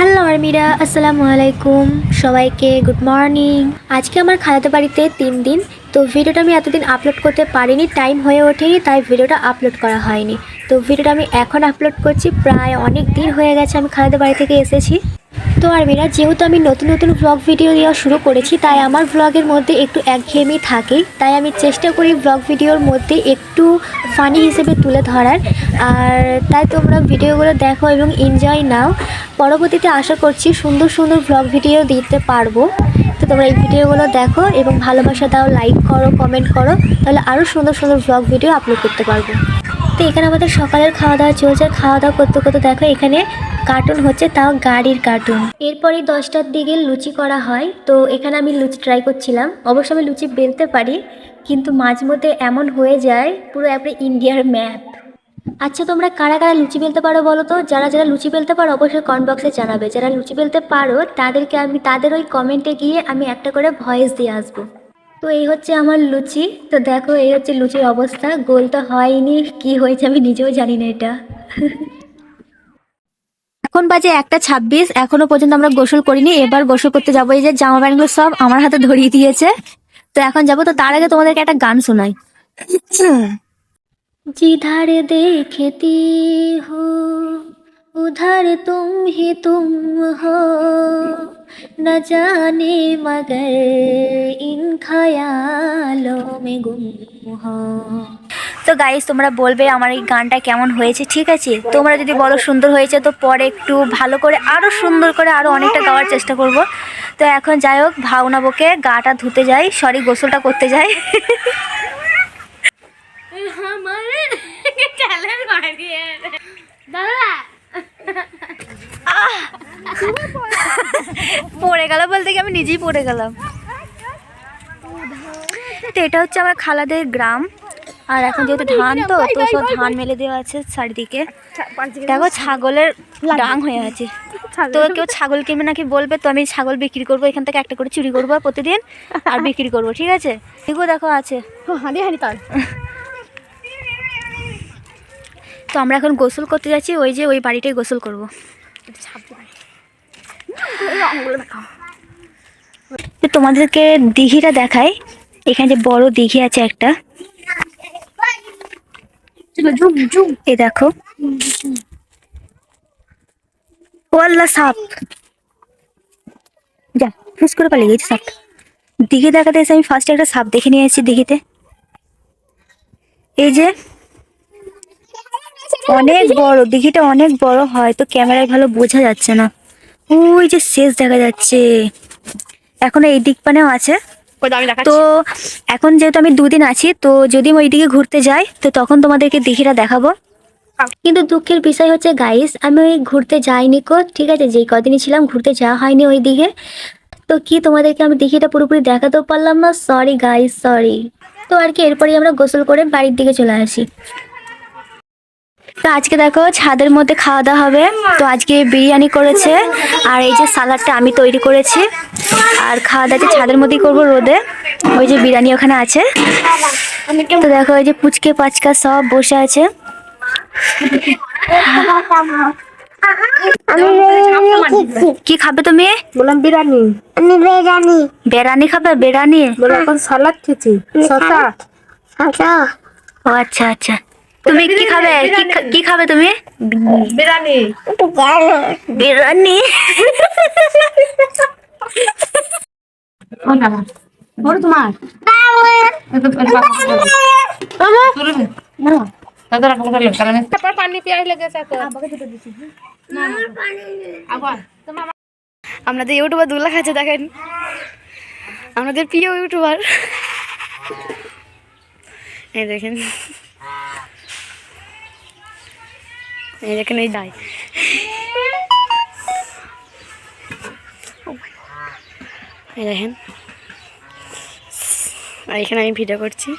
Hello আর্মিরা আসসালামু আলাইকুম সবাইকে গুড মর্নিং আজকে আমার খালাতে বাড়িতে তিন দিন, তো ভিডিওটা আমি এতদিন আপলোড করতে পারিনি টাইম হয়ে ওঠেনি, তাই ভিডিওটা আপলোড করা হয়নি। তো ভিডিওটা আমি এখন আপলোড করছি, প্রায় অনেক দিন হয়ে গেছে আমি খালাতে বাড়ি থেকে এসেছি। তো আর্মিরা যেহেতু আমি নতুন নতুন ব্লগ ভিডিও দেওয়া শুরু করেছি, তাই আমার ব্লগের মধ্যে একটু একঘেয়েমি থাকে তাই আমি চেষ্টা করি ব্লগ ভিডিওর মধ্যে একটু ফানি হিসেবে তুলে ধরার। আর তাই তোমরা ভিডিওগুলো দেখো এবং এনজয় নাও। পরবর্তীতে আশা করছি সুন্দর সুন্দর ব্লগ ভিডিও দিতে পারব। তো তোমরা এই ভিডিওগুলো দেখো এবং ভালোবাসা দাও লাইক করো কমেন্ট করো, তাহলে আরও সুন্দর সুন্দর ব্লগ ভিডিও আপলোড করতে পারব। তো এখানে আমাদের সকালের খাওয়া দাওয়া চলছে। খাওয়া দাওয়া করতে করতে দেখো এখানে কার্টুন হচ্ছে, তাও গাড়ির কার্টুন এরপরে দশটার দিকে লুচি করা হয়। তো এখানে আমি লুচি ট্রাই করছিলাম। অবশ্য আমি লুচি বেলতে পারি, কিন্তু মাঝে মধ্যে এমন হয়ে যায়, পুরো একটা ইন্ডিয়ার ম্যাপ আচ্ছা তোমরা কারা কারা লুচি বেলতে পারো বলো তো? যারা যারা লুচি বেলতে পারো অবশ্যই কমেন্ট বক্সে জানাবে। যারা লুচি বেলতে পারো, তাদেরকে আমি, তাদের ওই কমেন্টে গিয়ে আমি একটা করে ভয়েস দিয়ে আসব। তো এই হচ্ছে আমার লুচি। তো দেখো, এই হচ্ছে লুচির অবস্থা। গোল তো হয়নি, কি হয়েছে আমি নিজেও জানি না এটা। এখন বাজে একটা ছাব্বিশ, এখনও পর্যন্ত আমরা গোসল করিনি। এবার গোসল করতে যাব। এই যে জামা প্যান্টগুলো সব আমার হাতে ধরিয়ে দিয়েছে। তো এখন যাব, তো তার আগে তোমাদেরকে একটা গান শোনাই। জিধারে দেখেতি হো, উধার তুম হে তুম হো। न जाने मगर इन ख्यालों में गुम हो তো গাইস তোমরা বলবে আমার এই গানটা কেমন হয়েছে ঠিক আছে তোমরা যদি বলো সুন্দর হয়েছে তো পরে একটু ভালো করে আরও সুন্দর করে আরও অনেকটা গাওয়ার চেষ্টা করব তো এখন যাই হোক ভাওনা বকে গাটা ধুতে যাই সরি গোসলটা করতে যাই পড়ে গেল বলতে কি আমি নিজেই পড়ে গেলাম। তো এটা হচ্ছে আমার খালাদের গ্রাম। আর এখন যেহেতু ধান তো তো সব ধান মেলে দেওয়া আছে চারিদিকে। দেখো ছাগলের ডাং হয়ে আছে। তো কেউ ছাগল কিনবে নাকি বলবে তো আমি ছাগল বিক্রি করব এখান থেকে একটা করে চুরি করব প্রতিদিন আর বিক্রি করব। ঠিক আছে? এগুলো দেখো আছে। তার। তো আমরা এখন গোসল করতে যাচ্ছি ওই যে ওই বাড়িটাই গোসল করব। তো তোমাদেরকে দিঘিটা দেখায় এখানে যে বড় দিঘি আছে একটা। এ দেখো। ও আল্লাহ সাপ। যা ফুস করে পালিয়ে গেছে সাপ। দিঘি দেখাতে এসে আমি ফার্স্টে একটা সাপ দেখে নিয়ে এসেছি দিঘিতে। এই যে অনেক বড় দিঘিটা অনেক বড় হয় তো ক্যামেরায় ভালো বোঝা যাচ্ছে না। ওই যে শেষ দেখা যাচ্ছে। এখনও এই দিক পানেও আছে। তো এখন যেহেতু আমি দুদিন আছি তো যদি আমি ওইদিকে ঘুরতে যাই তো তখন তোমাদেরকে দিঘিটা দেখাবো। কিন্তু দুঃখের বিষয় হচ্ছে গাইস আমি ওই ঘুরতে যাইনি কো ঠিক আছে? যেই কদিনই ছিলাম ঘুরতে যাওয়া হয়নি ওই দিকে তো কি তোমাদেরকে আমি দিঘিটা পুরোপুরি দেখাতেও পারলাম না? সরি গাইস সরি তো আর কি এরপরেই আমরা গোসল করে বাড়ির দিকে চলে আসি। তো আজকে দেখো ছাদের মধ্যে খাওয়া দাওয়া হবে। তো আজকে বিরিয়ানি করেছে আর এই যে সালাডটা আমি তৈরি করেছি। আর খাওয়া দাওয়া ছাদের মধ্যেই করব রোদে ওই যে বিরিয়ানি ওখানে আছে। তো দেখো ওই যে পুচকে পাচকা সব বসে আছে। কি খাবে তুমি? বললাম বিরিয়ানি। আমি বেরানি বেরানি খাবে এখন সালাদ খেয়েছি। শসা। আচ্ছা ও আচ্ছা আচ্ছা। তুমি কি খাবে? কি খাবে তুমি? বিরিয়ানি। বিরিয়ানি। বড় তোমার। আমাদের ইউটিউবার দুলা খাচ্ছে দেখেন। আমাদের প্রিয় ইউটিউবার। এই দেখেন এই দেখেন এই দায় দেখেন। আর এখানে আমি ভিডিও করছি।